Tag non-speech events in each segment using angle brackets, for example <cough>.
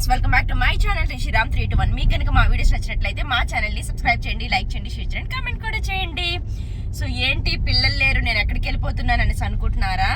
Friends welcome back to my channel Sriram three two one. మీకు కనుక మా videos నచ్చినట్లయితే మా ఛానల్ని సబ్స్క్రైబ్ చేయండి లైక్ చేయండి షేర్ చేయండి కామెంట్ కూడా చేయండి. సో ఏంటి పిల్లలు లేరు నేను ఎక్కడికి వెళ్ళిపోతున్నాను అనేసి అనుకుంటున్నారా?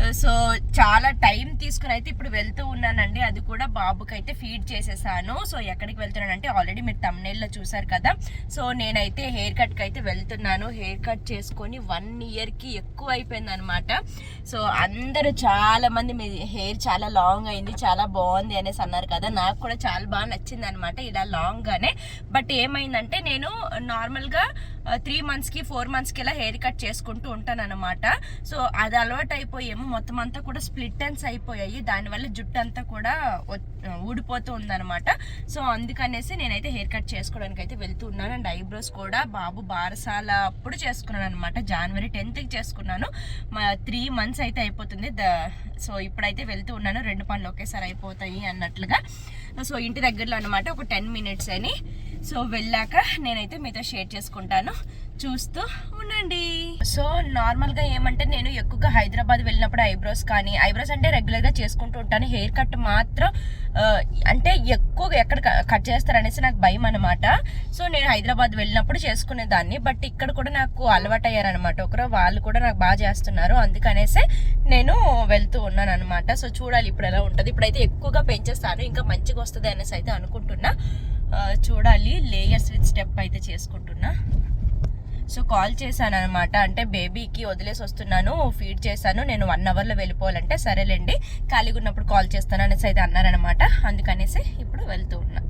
Uh, సో చాలా టైం తీసుకుని అయితే ఇప్పుడు వెళ్తూ ఉన్నానండి. అది కూడా బాబుకి అయితే ఫీడ్ చేసేసాను. సో ఎక్కడికి వెళ్తున్నానంటే ఆల్రెడీ మీరు తమ్నేల్లో చూసారు కదా. సో నేనైతే హెయిర్ కట్కి అయితే వెళ్తున్నాను. హెయిర్ కట్ చేసుకొని వన్ ఇయర్కి ఎక్కువ అయిపోయింది అనమాట సో అందరూ చాలా మంది మీ హెయిర్ చాలా లాంగ్ అయింది చాలా బాగుంది అనేసి అన్నారు కదా. నాకు కూడా చాలా బాగా నచ్చింది అనమాట ఇలా లాంగ్గానే బట్ ఏమైందంటే నేను నార్మల్గా త్రీ మంత్స్కి ఫోర్ మంత్స్కి ఇలా హెయిర్ కట్ చేసుకుంటూ ఉంటాను అనమాట సో అది అలవాటు అయిపోయేమో మొత్తం అంతా కూడా స్ప్లిట్ అండ్స్ అయిపోయాయి. దానివల్ల జుట్టు అంతా కూడా ఊడిపోతూ ఉందన్నమాట. సో అందుకనేసి నేనైతే హెయిర్ కట్ చేసుకోవడానికి అయితే వెళ్తూ ఉన్నాను. అండ్ ఐబ్రోస్ కూడా బాబు బారసాల అప్పుడు చేసుకున్నాను అనమాట జనవరి టెన్త్కి చేసుకున్నాను. మా త్రీ మంత్స్ అయితే అయిపోతుంది. ద సో ఇప్పుడైతే వెళ్తూ ఉన్నాను. రెండు పనులు ఒకేసారి అయిపోతాయి అన్నట్లుగా. సో ఇంటి దగ్గరలో అనమాట ఒక టెన్ మినిట్స్ అని. సో వెళ్ళాక నేనైతే మీతో షేర్ చేసుకుంటాను. చూస్తూ ఉండండి. సో నార్మల్గా ఏమంటే నేను ఎక్కువగా హైదరాబాద్ వెళ్ళినప్పుడు ఐబ్రోస్ కానీ ఐబ్రోస్ అంటే రెగ్యులర్గా చేసుకుంటూ ఉంటాను. హెయిర్ కట్ మాత్రం అంటే ఎక్కువగా ఎక్కడ కట్ చేస్తారనేసి నాకు భయం అనమాట సో నేను హైదరాబాద్ వెళ్ళినప్పుడు చేసుకునేదాన్ని బట్ ఇక్కడ కూడా నాకు అలవాటు అయ్యారనమాట ఒకరు వాళ్ళు కూడా నాకు బాగా చేస్తున్నారు. అందుకనేసే నేను వెళ్తూ ఉన్నాను అనమాట సో చూడాలి ఇప్పుడు ఎలా ఉంటుంది. ఇప్పుడైతే ఎక్కువగా పెంచేస్తాను. ఇంకా మంచిగా వస్తుంది అనేసి అయితే అనుకుంటున్నా. చూడాలి. లేయర్స్ విత్ స్టెప్ అయితే చేసుకుంటున్నా. సో కాల్ చేశాను అనమాట అంటే బేబీకి వదిలేసి వస్తున్నాను ఫీడ్ చేశాను నేను వన్ అవర్లో వెళ్ళిపోవాలంటే సరేలేండి ఖాళీగా ఉన్నప్పుడు కాల్ చేస్తాను అనేసి అయితే అన్నారనమాట అందుకనేసి ఇప్పుడు వెళ్తూ ఉన్నా.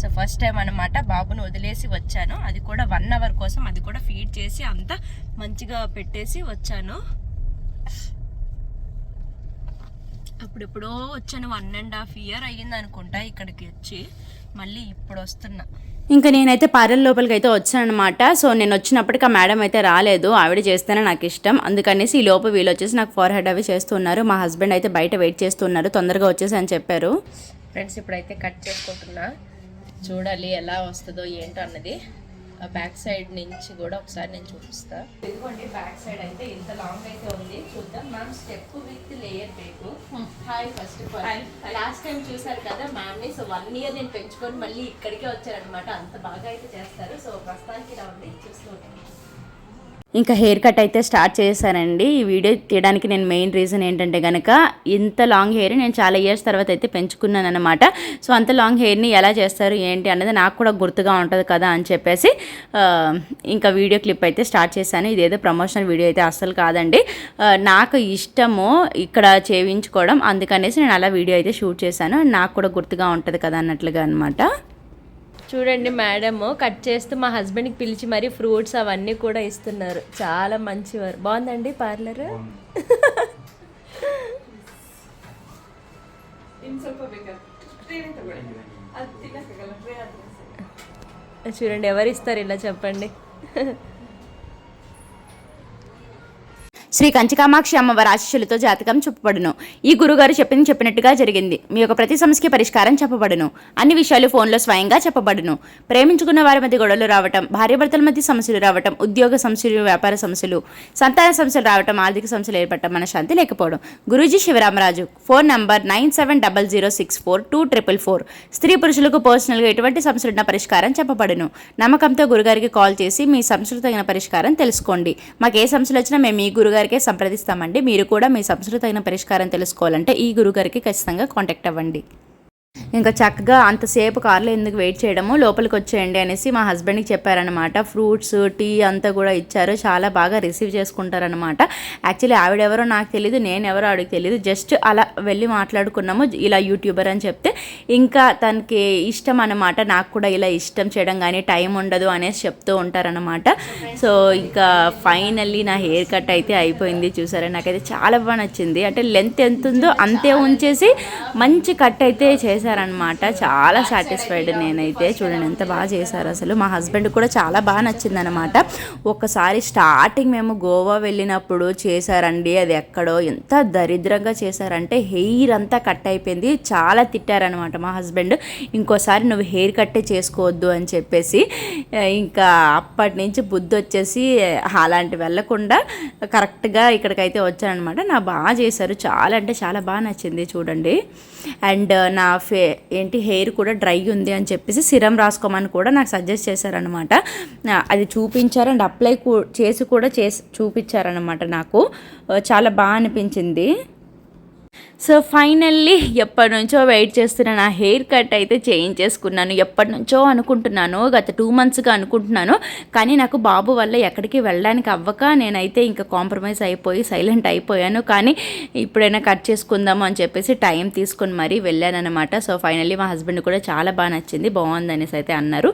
సో ఫస్ట్ టైం అనమాట బాబును వదిలేసి వచ్చాను. అది కూడా వన్ అవర్ కోసం అది కూడా ఫీడ్ చేసి అంతా మంచిగా పెట్టేసి వచ్చాను. అప్పుడెప్పుడో వచ్చాను వన్ అండ్ హాఫ్ ఇయర్ అయ్యింది అనుకుంటా ఇక్కడికి వచ్చి. మళ్ళీ ఇప్పుడు వస్తున్నా. ఇంకా నేనైతే పార్లర్ లోపలికి అయితే వచ్చానమాట సో నేను వచ్చినప్పటికీ ఆ మేడం అయితే రాలేదు. ఆవిడ చేస్తేనే నాకు ఇష్టం. అందుకనేసి ఈ లోపు వీళ్ళు వచ్చేసి నాకు ఫోర్ హెడ్ అవి చేస్తున్నారు. మా హస్బెండ్ అయితే బయట వెయిట్ చేస్తున్నారు. తొందరగా వచ్చేసి అని చెప్పారు. ఫ్రెండ్స్ ఇప్పుడైతే కట్ చేసుకుంటున్నా. చూడాలి ఎలా వస్తుందో ఏంటో అన్నది. బ్యాక్ సైడ్ నుంచి కూడా ఒకసారి నేను చూపిస్తా. ఇదిగోండి బ్యాక్ సైడ్ అయితే ఇంత లాంగ్ అయితే ఉంది. చూద్దాం. Ma'am step with layer బేకు hi first of all last time చూసారు కదా మ్యామ్ని. సో వన్ ఇయర్ నేను పెంచుకొని మళ్ళీ ఇక్కడికే వచ్చారనమాట అంత బాగా అయితే చేస్తారు. సో ప్రస్తుతానికి ఇలా ఉంది. చూస్తూ ఉంటాను ఇంకా హెయిర్ కట్ అయితే స్టార్ట్ చేశానండి. ఈ వీడియో తీయడానికి నేను మెయిన్ రీజన్ ఏంటంటే కనుక ఇంత లాంగ్ హెయిర్ నేను చాలా ఇయర్స్ తర్వాత అయితే పెంచుకున్నాను అనమాట సో అంత లాంగ్ హెయిర్ని ఎలా చేస్తారు ఏంటి అన్నది నాకు కూడా గుర్తుగా ఉంటుంది కదా అని చెప్పేసి ఇంకా వీడియో క్లిప్ అయితే స్టార్ట్ చేశాను. ఇదేదో ప్రమోషనల్ వీడియో అయితే అస్సలు కాదండి. నాకు ఇష్టము ఇక్కడ చేయించుకోవడం. అందుకనేసి నేను అలా వీడియో అయితే షూట్ చేశాను. నాకు కూడా గుర్తుగా ఉంటుంది కదా అన్నట్లుగా అనమాట చూడండి మేడం కట్ చేస్తూ మా హస్బెండ్కి పిలిచి మరీ ఫ్రూట్స్ అవన్నీ కూడా ఇస్తున్నారు. చాలా మంచివారు బాగుందండి పార్లర్? చూడండి ఎవరు ఇస్తారు ఇలా చెప్పండి. శ్రీ కంచికామాక్షి అమ్మవారి ఆశీస్సులతో జాతకం చెప్పబడును ఈ గురుగారు చెప్పింది చెప్పినట్టుగా జరిగింది. మీ యొక్క ప్రతి సమస్యకి పరిష్కారం చెప్పబడును. అన్ని విషయాలు ఫోన్లో స్వయంగా చెప్పబడును. ప్రేమించుకున్న వారి మధ్య గొడవలు రావటం భార్యాభర్తల మధ్య సమస్యలు రావటం ఉద్యోగ సమస్యలు వ్యాపార సమస్యలు సంతాన సమస్యలు రావటం ఆర్థిక సమస్యలు ఏర్పడటం మనశాంతి లేకపోవడం. Guruji Shivaramaraju phone number nine seven double zero six four two triple four. స్త్రీ పురుషులకు పర్సనల్గా ఎటువంటి సమస్యలున్న పరిష్కారం చెప్పబడును. నమ్మకంతో గురుగారికి కాల్ చేసి మీ సమస్యలు తగిన పరిష్కారం తెలుసుకోండి. మాకు ఏ సమస్యలు వచ్చినా మేము గురుగారు గారికే సంప్రదిస్తామండి. మీరు కూడా మీ సంస్కృతి తగిన పరిష్కారం తెలుసుకోవాలంటే ఈ గురుగారికి ఖచ్చితంగా కాంటాక్ట్ అవ్వండి. ఇంకా చక్కగా అంతసేపు కార్లో ఎందుకు వెయిట్ చేయడము లోపలికి వచ్చేయండి అనేసి మా హస్బెండ్కి చెప్పారనమాట ఫ్రూట్స్ టీ అంతా కూడా ఇచ్చారు. చాలా బాగా రిసీవ్ చేసుకుంటారనమాట యాక్చువల్లీ ఆవిడెవరో నాకు తెలియదు నేను ఎవరో ఆవిడకి తెలియదు జస్ట్ అలా వెళ్ళి మాట్లాడుకున్నాము ఇలా యూట్యూబర్ అని చెప్తే. ఇంకా తనకి ఇష్టం అనమాట నాకు కూడా ఇలా ఇష్టం చేయడం కానీ టైం ఉండదు అనేసి చెప్తూ ఉంటారనమాట సో ఇంకా ఫైనల్లీ నా హెయిర్ కట్ అయితే అయిపోయింది చూసారా. నాకైతే చాలా బాగా నచ్చింది. అంటే లెంత్ ఎంత ఉందో అంతే ఉంచేసి మంచి కట్ అయితే చేశాను. చేశారనమాట చాలా సాటిస్ఫైడ్ నేనైతే. చూడండి ఎంత బాగా చేశారు అసలు. మా హస్బెండ్ కూడా చాలా బాగా నచ్చింది అనమాట ఒకసారి స్టార్టింగ్ మేము గోవా వెళ్ళినప్పుడు చేశారండి. అది ఎక్కడో ఎంత దరిద్రంగా చేశారంటే హెయిర్ అంతా కట్ అయిపోయింది. చాలా తిట్టారనమాట మా హస్బెండ్ ఇంకోసారి నువ్వు హెయిర్ కట్టే చేసుకోవద్దు అని చెప్పేసి ఇంకా అప్పటి నుంచి బుద్ధి వచ్చేసి అలాంటి వెళ్ళకుండా కరెక్ట్గా ఇక్కడికైతే వచ్చానమాట నా బాగా చేశారు. చాలా అంటే చాలా బాగా నచ్చింది చూడండి. అండ్ నా ఫే ఏంటి హెయిర్ కూడా డ్రై ఉంది అని చెప్పేసి సిరం రాసుకోమని కూడా నాకు సజెస్ట్ చేశారనమాట అది చూపించారు అండ్ అప్లై చేసి కూడా చేసి చూపించారనమాట నాకు. చాలా బాగా అనిపించింది. సో ఫైనల్లీ ఎప్పటి నుంచో వెయిట్ చేస్తున్న నా హెయిర్ కట్ అయితే చేయించేసుకున్నాను ఎప్పటి నుంచో అనుకుంటున్నాను గత టూ మంత్స్గా అనుకుంటున్నాను. కానీ నాకు బాబు వల్ల ఎక్కడికి వెళ్ళడానికి అవ్వక నేనైతే ఇంకా కాంప్రమైజ్ అయిపోయి సైలెంట్ అయిపోయాను. కానీ ఇప్పుడైనా కట్ చేసుకుందాము అని చెప్పేసి టైం తీసుకుని మరీ వెళ్ళాను అనమాట సో ఫైనల్లీ మా హస్బెండ్ కూడా చాలా బాగా నచ్చింది బాగుంది అనేసి అయితే అన్నారు.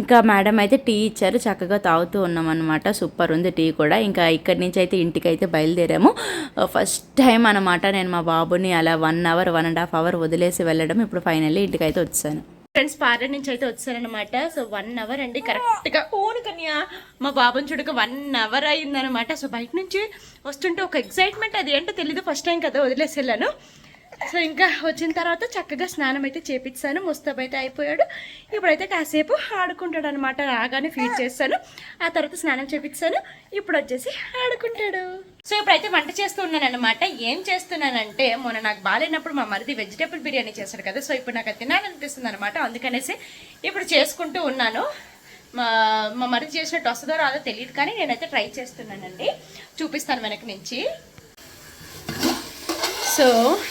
ఇంకా మేడం అయితే టీ ఇచ్చారు చక్కగా తాగుతూ ఉన్నాం అనమాట సూపర్ ఉంది టీ కూడా. ఇంకా ఇక్కడి నుంచి అయితే ఇంటికి అయితే బయలుదేరాము. ఫస్ట్ టైం అనమాట నేను మా బాబుని అలా one hour one and half hour వదిలేసి వెళ్ళడం ఇప్పుడు ఫైనల్లీ ఇంటికి అయితే వచ్చాను. ఫ్రెండ్స్ పార్లర్ నుంచి అయితే వచ్చారనమాట సో వన్ అవర్ అండి కరెక్ట్గా ఓను కన్యా. మా బాబుని చూడక వన్ అవర్ అయిందనమాట సో బయట నుంచి వస్తుంటే ఒక ఎక్సైట్మెంట్ అది ఏంటో తెలీదు. ఫస్ట్ టైం కదా వదిలేసి వెళ్ళాను. సో ఇంకా వచ్చిన తర్వాత చక్కగా స్నానం అయితే చేపించాను ముస్తాబ్ అయితే అయిపోయాడు. ఇప్పుడైతే కాసేపు ఆడుకుంటాడు అనమాట రాగానే ఫీడ్ చేస్తాను. ఆ తర్వాత స్నానం చేపించాను ఇప్పుడు వచ్చేసి ఆడుకుంటాడు. సో ఇప్పుడైతే వంట చేస్తున్నాను అనమాట ఏం చేస్తున్నానంటే మొన్న నాకు బాగాలేనప్పుడు మా మరిది వెజిటేబుల్ బిర్యానీ చేశాడు కదా. సో ఇప్పుడు నాకు అది తినాలనిపిస్తుంది అనమాట అందుకనేసి ఇప్పుడు చేసుకుంటూ ఉన్నాను. మా మా మరిది చేసినట్టు వస్తుందో రాదో తెలియదు కానీ నేనైతే ట్రై చేస్తున్నానండి. చూపిస్తాను వెనక నుంచి. సో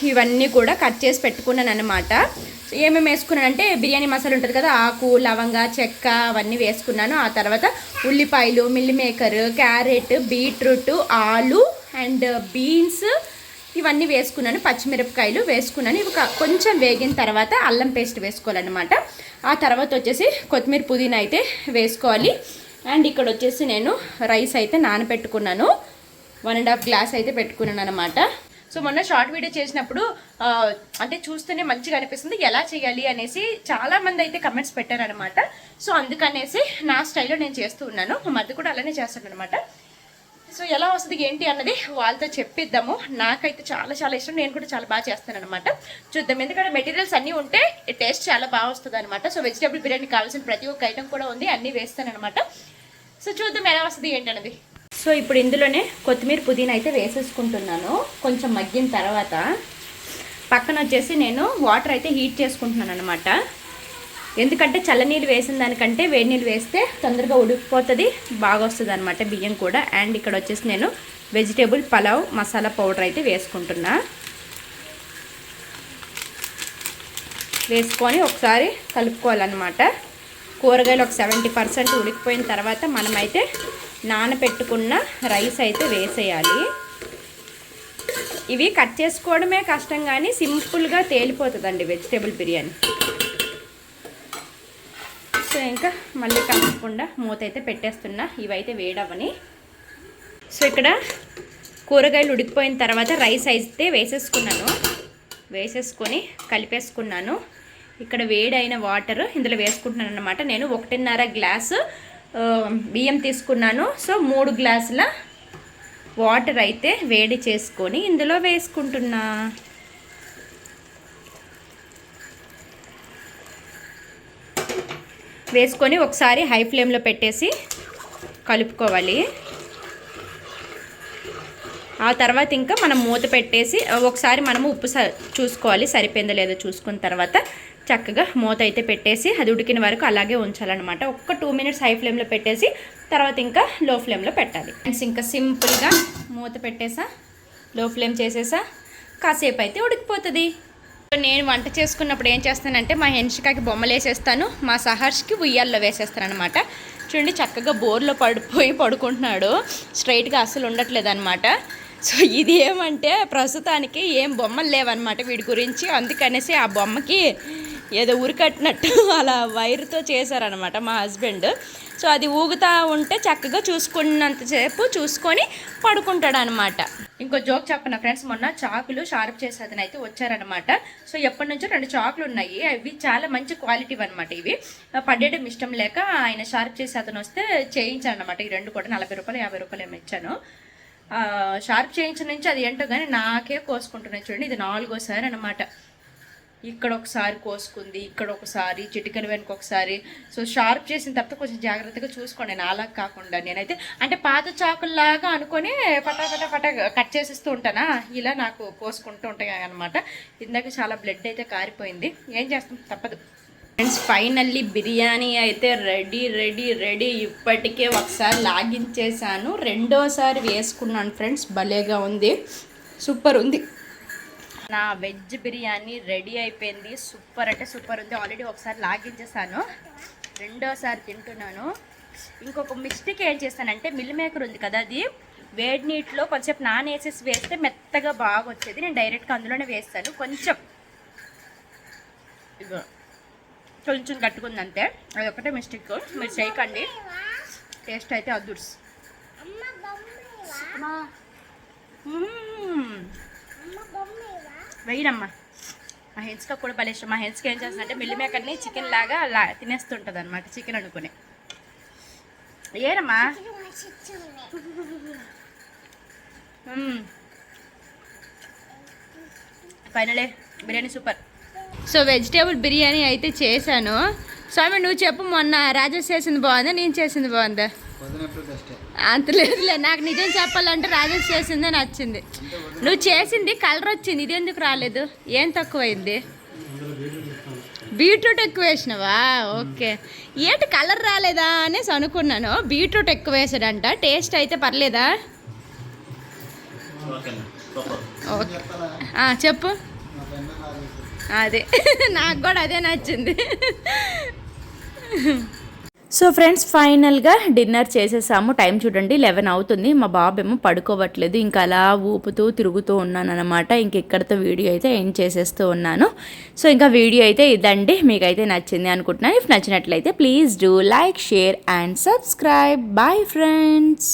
ఇవన్నీ కూడా కట్ చేసి పెట్టుకున్నాను అనమాట ఏమేమి వేసుకున్నానంటే బిర్యానీ మసాలా ఉంటుంది కదా ఆకు లవంగ చెక్క అవన్నీ వేసుకున్నాను. ఆ తర్వాత ఉల్లిపాయలు మిల్లి మేకర్ క్యారెట్ బీట్రూట్ ఆలు అండ్ బీన్స్ ఇవన్నీ వేసుకున్నాను. పచ్చిమిరపకాయలు వేసుకున్నాను. ఇవి కొంచెం వేగిన తర్వాత అల్లం పేస్ట్ వేసుకోవాలన్నమాట. ఆ తర్వాత వచ్చేసి కొత్తిమీర పుదీనా అయితే వేసుకోవాలి. అండ్ ఇక్కడ వచ్చేసి నేను రైస్ అయితే నానబెట్టుకున్నాను. వన్ అండ్ హాఫ్ గ్లాస్ అయితే పెట్టుకున్నాను అనమాట సో మొన్న షార్ట్ వీడియో చేసినప్పుడు అంటే చూస్తేనే మంచిగా అనిపిస్తుంది ఎలా చేయాలి అనేసి చాలా మంది అయితే కమెంట్స్ పెట్టారనమాట సో అందుకనేసి నా స్టైల్లో నేను చేస్తూ ఉన్నాను. మా మధ్య కూడా అలానే చేస్తాను అనమాట సో ఎలా వస్తుంది ఏంటి అన్నది వాళ్ళతో చెప్పిద్దాము. నాకైతే చాలా చాలా ఇష్టం. నేను కూడా చాలా బాగా చేస్తాను అనమాట చూద్దాం. ఎందుకంటే మెటీరియల్స్ అన్నీ ఉంటే టేస్ట్ చాలా బాగా వస్తుంది అనమాట సో వెజిటేబుల్ బిర్యానీ కావాల్సిన ప్రతి ఒక్క ఐటమ్ కూడా ఉంది. అన్నీ వేస్తాను అనమాట సో చూద్దాం ఎలా వస్తుంది ఏంటి అన్నది. సో ఇప్పుడు ఇందులోనే కొత్తిమీర పుదీనా అయితే వేసేసుకుంటున్నాను. కొంచెం మగ్గిన తర్వాత పక్కన వచ్చేసి నేను వాటర్ అయితే హీట్ చేసుకుంటున్నాను అనమాట ఎందుకంటే చల్లనీళ్ళు వేసిన దానికంటే వేడి నీళ్ళు వేస్తే తొందరగా ఉడికిపోతుంది బాగా వస్తుంది అనమాట బియ్యం కూడా. అండ్ ఇక్కడ వచ్చేసి నేను వెజిటేబుల్ పలావ్ మసాలా పౌడర్ అయితే వేసుకుంటున్నా. వేసుకొని ఒకసారి కలుపుకోవాలన్నమాట. కూరగాయలు ఒక సెవెంటీ పర్సెంట్ ఉడికిపోయిన తర్వాత మనమైతే నానబెట్టుకున్న రైస్ అయితే వేసేయాలి. ఇవి కట్ చేసుకోవడమే కష్టం కానీ సింపుల్గా తేలిపోతుందండి వెజిటేబుల్ బిర్యానీ. సో ఇంకా మళ్ళీ కలపకుండా మూత అయితే పెట్టేస్తున్నా. ఇవైతే వేడవని సో ఇక్కడ కూరగాయలు ఉడికిపోయిన తర్వాత రైస్ అయితే వేసేసుకున్నాను. వేసేసుకొని కలిపేసుకున్నాను. ఇక్కడ వేడైన వాటర్ ఇందులో వేసుకుంటున్నాను అనమాట నేను ఒకటిన్నర గ్లాసు బియ్యం తీసుకున్నాను. సో మూడు గ్లాసుల వాటర్ అయితే వేడి చేసుకొని ఇందులో వేసుకుంటున్నా. వేసుకొని ఒకసారి హై ఫ్లేమ్లో పెట్టేసి కలుపుకోవాలి. ఆ తర్వాత ఇంకా మనం మూత పెట్టేసి ఒకసారి మనము ఉప్పు స చూసుకోవాలి. సరిపోయిందో లేదో చూసుకున్న తర్వాత చక్కగా మూత అయితే పెట్టేసి అది ఉడికిన వరకు అలాగే ఉంచాలన్నమాట. ఒక్క టూ మినిట్స్ హై ఫ్లేమ్లో పెట్టేసి తర్వాత ఇంకా లో ఫ్లేమ్లో పెట్టాలి. ఫ్రెండ్స్ ఇంకా సింపుల్గా మూత పెట్టేసా లో ఫ్లేమ్ చేసేసా కాసేపు అయితే ఉడికిపోతుంది. నేను వంట చేసుకున్నప్పుడు ఏం చేస్తానంటే మా హెన్షికాకి బొమ్మలు వేసేస్తాను మా సహర్ష్కి ఉయ్యాల్లో వేసేస్తాను అనమాట చూడండి చక్కగా బోర్లో పడిపోయి పడుకుంటున్నాడు. స్ట్రైట్గా అసలు ఉండట్లేదు అనమాట సో ఇది ఏమంటే ప్రస్తుతానికి ఏం బొమ్మలు లేవన్నమాట వీడి గురించి. అందుకనేసి ఆ బొమ్మకి ఏదో ఉరికట్టినట్టు <laughs> అలా వైర్తో చేశారనమాట మా హస్బెండ్. సో అది ఊగుతా ఉంటే చక్కగా చూసుకున్నంతసేపు చూసుకొని పడుకుంటాడు అనమాట ఇంకో జోక్ చెప్పన ఫ్రెండ్స్ మొన్న చాకులు షార్ప్ చేసే అయితే వచ్చారనమాట సో ఎప్పటి నుంచో రెండు చాకులు ఉన్నాయి. అవి చాలా మంచి క్వాలిటీ అనమాట ఇవి. పడేయడం ఇష్టం లేక ఆయన షార్ప్ చేసే అతను వస్తే చేయించాను అనమాట ఈ రెండు కూడా నలభై రూపాయలు యాభై రూపాయలు ఏమో ఇచ్చాను. షార్ప్ చేయించిన నుంచి అది ఏంటో కానీ నాకే కోసుకుంటున్నాయి చూడండి. ఇది నాలుగోసారి అనమాట ఇక్కడ ఒకసారి కోసుకుంది ఇక్కడ ఒకసారి చిటికెన వెనుక ఒకసారి సో షార్ప్ చేసిన తర్వాత కొంచెం జాగ్రత్తగా చూసుకోండి నాలా కాకుండా. నేనైతే అంటే పాత చాకుల్లాగా అనుకొని పటా పటా పటా కట్ చేసేస్తూ ఉంటానా? ఇలా నాకు కోసుకుంటూ ఉంటాయి అనమాట ఇందాక చాలా బ్లడ్ అయితే కారిపోయింది. ఏం చేస్తాం? తప్పదు. ఫ్రెండ్స్ ఫైనల్లీ బిర్యానీ అయితే రెడీ రెడీ రెడీ. ఇప్పటికే ఒకసారి లాగించేసాను రెండోసారి వేసుకున్నాను ఫ్రెండ్స్ భలేగా ఉంది. సూపర్ ఉంది. నా వెజ్ బిర్యానీ రెడీ అయిపోయింది. సూపర్ అంటే సూపర్ ఉంది. ఆల్రెడీ ఒకసారి లాగించేసాను రెండోసారి తింటున్నాను. ఇంకొక మిస్టేక్ ఏం చేస్తానంటే మిల్ మేకర్ ఉంది కదా అది వేడి నీటిలో కొంచెం నానేసేసి వేస్తే మెత్తగా బాగా వచ్చేది నేను డైరెక్ట్గా అందులోనే వేస్తాను. కొంచెం. ఇగో కొంచెం కట్టుకుంది అంతే అది ఒకటే మిస్టేక్. మీరు చేయకండి. టేస్ట్ అయితే అద్దుర్స్ వెయ్యనమ్మా. మా హెన్స్కి కూడా భలే ఇష్టం. మా హెన్స్కి ఏం చేస్తుందంటే మిల్లి మేకర్ని చికెన్ లాగా లా తినేస్తుంటుంది అనమాట చికెన్ అనుకుని ఏనమ్మా? ఫైనలే biryani super. So vegetable biryani అయితే చేశాను. స్వామి నువ్వు చెప్పు మొన్న రాజేష్ చేసింది బాగుందా నేను చేసింది బాగుందా? అంత లేదులే నాకు నిజం చెప్పాలంటే రాజేష్ చేసిందే నచ్చింది. నువ్వు చేసింది కలర్ వచ్చింది ఇది ఎందుకు రాలేదు? ఏం తక్కువైంది? బీట్రూట్ ఎక్కువ వేసినావా ఓకే. ఏంటి కలర్ రాలేదా అనేసి అనుకున్నాను. బీట్రూట్ ఎక్కువ వేసాడంట టేస్ట్ అయితే పర్లేదా? ఓకే. చెప్పు. అదే నాకు కూడా అదే నచ్చింది. సో ఫ్రెండ్స్ ఫైనల్గా డిన్నర్ చేసేసాము. టైం చూడండి లెవెన్ అవుతుంది. మా బాబు ఏమో పడుకోవట్లేదు. ఇంకా అలా ఊపుతూ తిరుగుతూ ఉన్నాను అనమాట ఇంక ఇక్కడితో వీడియో అయితే ఎండ్ చేసేస్తూ ఉన్నాను. సో ఇంకా వీడియో అయితే ఇదండి. మీకైతే నచ్చింది అనుకుంటున్నాను. ఇఫ్ నచ్చినట్లయితే please do like share and subscribe bye friends